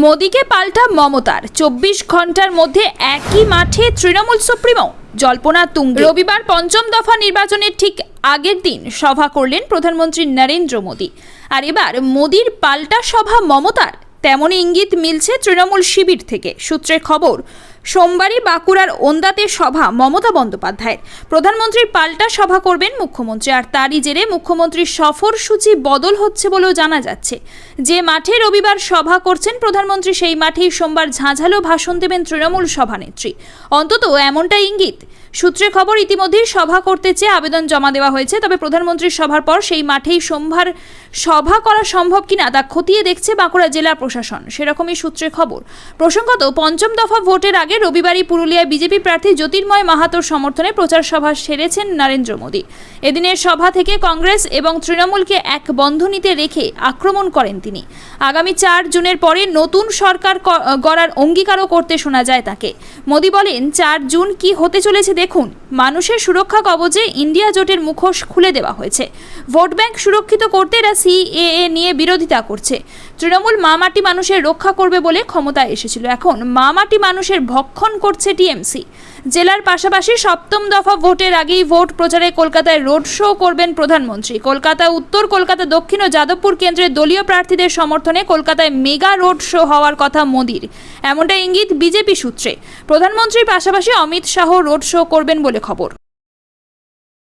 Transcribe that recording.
মোদীকে পাল্টা মমতার। চব্বিশ ঘণ্টার মধ্যে একই মাঠে তৃণমূল সুপ্রিমো। জল্পনা তুঙ্গ। রবিবার পঞ্চম দফা নির্বাচনের ঠিক আগের দিন সভা করলেন প্রধানমন্ত্রী নরেন্দ্র মোদী। আর এবার মোদীর পাল্টা সভা মমতার। তেমনই ইঙ্গিত মিলছে তৃণমূল শিবির থেকে। সূত্রের খবর সোমবারই বাঁকুড়ার ওন্দাতে সভা মমতা বন্দ্যোপাধ্যায়ের। প্রধানমন্ত্রীর পাল্টা সভা করবেন মুখ্যমন্ত্রী, আর তারই জেরে মুখ্যমন্ত্রীর সফর সূচি বদল হচ্ছে বলেও জানা যাচ্ছে। যে মাঠে রবিবার সভা করছেন প্রধানমন্ত্রী, সেই মাঠেই সোমবার ঝাঁঝালো ভাষণ দেবেন তৃণমূল সভানেত্রী। অন্তত এমনটা ইঙ্গিত। সূত্রে খবর, ইতিমধ্যেই সভা করতে চেয়ে আবেদন জমা দেওয়া হয়েছে, তবে প্রধানমন্ত্রীর সভার পর সেই মাঠেই সোমবার সভা করা সম্ভব কিনা তা খতিয়ে দেখছে বাঁকুড়া জেলা প্রশাসন। সেরকমই সূত্রে খবর। প্রসঙ্গত, পঞ্চম দফা ভোটের আগে রবিবারই পুরুলিয়ায় বিজেপি প্রার্থী জ্যোতির্ময় মাহাতোর সমর্থনে প্রচার সভা সেরেছেন নরেন্দ্র মোদী। এদিনের সভা থেকে কংগ্রেস এবং তৃণমূলকে এক বন্ধনীতে রেখে আক্রমণ করেন তিনি। আগামী চার জুনের পরে নতুন সরকার গড়ার অঙ্গীকারও করতে শোনা যায় তাকে। মোদী বলেন, চার জুন কি হতে চলেছে দেখুন। মানুষের সুরক্ষা কবচে ইন্ডিয়া জোটের মুখোশ খুলে দেওয়া হয়েছে। ভোট ব্যাংক সুরক্ষিত করতে এরা সিএএ নিয়ে বিরোধিতা করছে। তৃণমূল মা মাটি মানুষের রক্ষা করবে বলে ক্ষমতায় এসেছিল। এখন মা মাটি মানুষের ভক্ষণ করছে টিএমসি। জেলার পাশাপাশি সপ্তম দফা ভোটের আগেই ভোট প্রচারে কলকাতায় রোড শো করবেন প্রধানমন্ত্রী। কলকাতা, উত্তর কলকাতা, দক্ষিণ ও যাদবপুর কেন্দ্রে দলীয় প্রার্থীদের সমর্থনে কলকাতায় মেগা রোড শো হওয়ার কথা মোদির। এমনটা ইঙ্গিত বিজেপি সূত্রে। প্রধানমন্ত্রীর পাশাপাশি অমিত শাহ রোড শো করবেন বলে খবর।